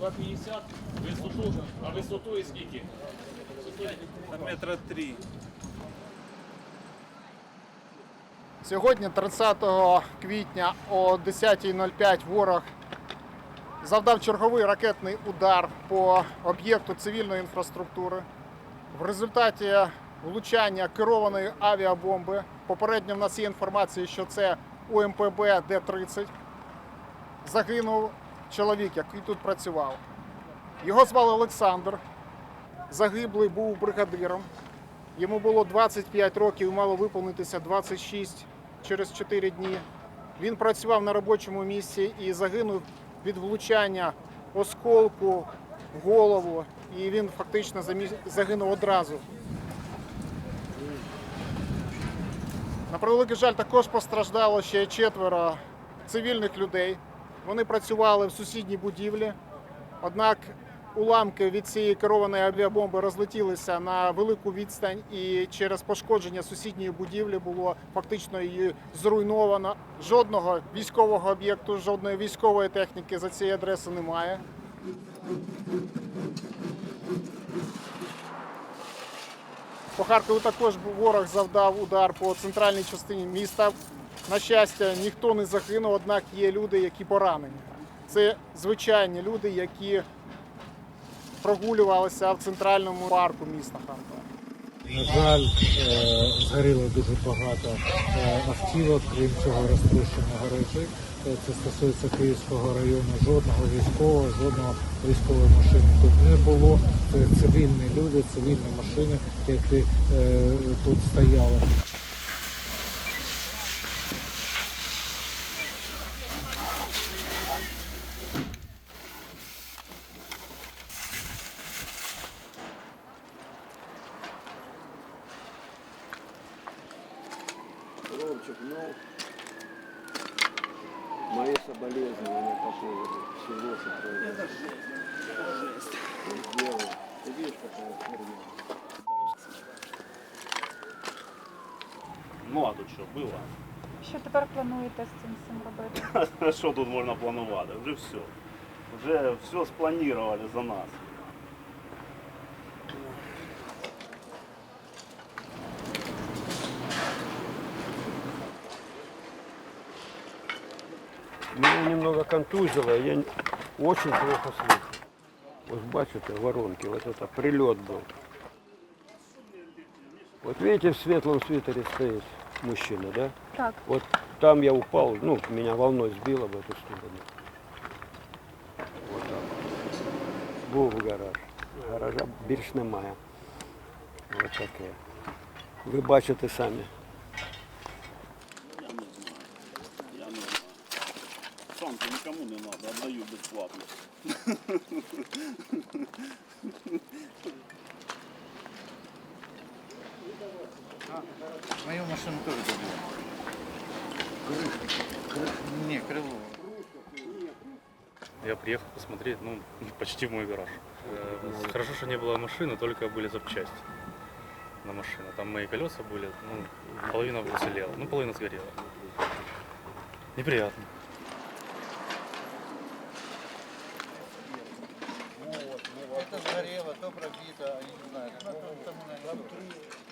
2,50 висоту, а висоту і скільки? Метра три. Сьогодні, 30 квітня о 10.05 ворог завдав черговий ракетний удар по об'єкту цивільної інфраструктури. В результаті влучання керованої авіабомби. Попередньо в нас є інформація, що це УМПБ Д-30. Загинув чоловік, який тут працював. Його звали Олександр. Загиблий був бригадиром. Йому було 25 років, мало виповнитися 26 через 4 дні. Він працював на робочому місці і загинув від влучання осколку в голову. І він фактично загинув одразу. На превеликий жаль, також постраждало ще четверо цивільних людей. Вони працювали в сусідній будівлі. Однак уламки від цієї керованої авіабомби розлетілися на велику відстань, і через пошкодження сусідньої будівлі було фактично її зруйновано. Жодного військового об'єкту, жодної військової техніки за цією адресою немає. По Харкову також ворог завдав удар по центральній частині міста. На щастя, ніхто не загинув, однак є люди, які поранені. Це звичайні люди, які прогулювалися в центральному парку міста Харкова. На жаль, е, згоріло дуже багато е, автівок, крім цього розтрощено гаражі. Е, Це стосується Київського району. Жодного військового, жодного військової машини тут не було. Це цивільні люди, цивільні машини, які е, тут стояли. Ромчик, ну, мои соболезнования по поводу всего, что произошло. Ты жесть. Ты видишь, какая херня. Ну а тут що, було? Що тепер плануєте з цим всім робити? Що тут можна планувати? Вже все. Вже все спланували за нас. Меня немного контузило, я не- очень плохо слышу. Вот бачите, воронки, вот это прилет был. Вот видите, в светлом свитере стоит мужчина, да? Так. Вот там я упал, ну, меня волной сбило в эту сторону. Вот так. Був гараж. Гаража більш немає. Ось таке. Ви бачите самі. Санки нікому не треба, отдаю безплатно. Мою машину тоже добило. Не, крыло. Я приехал посмотреть, ну, почти в мой гараж. Э, Хорошо, что не было машины, только были запчасти на машину. Там мои колеса были, ну, половина уцелела, ну, половина сгорела. Неприятно. правильно?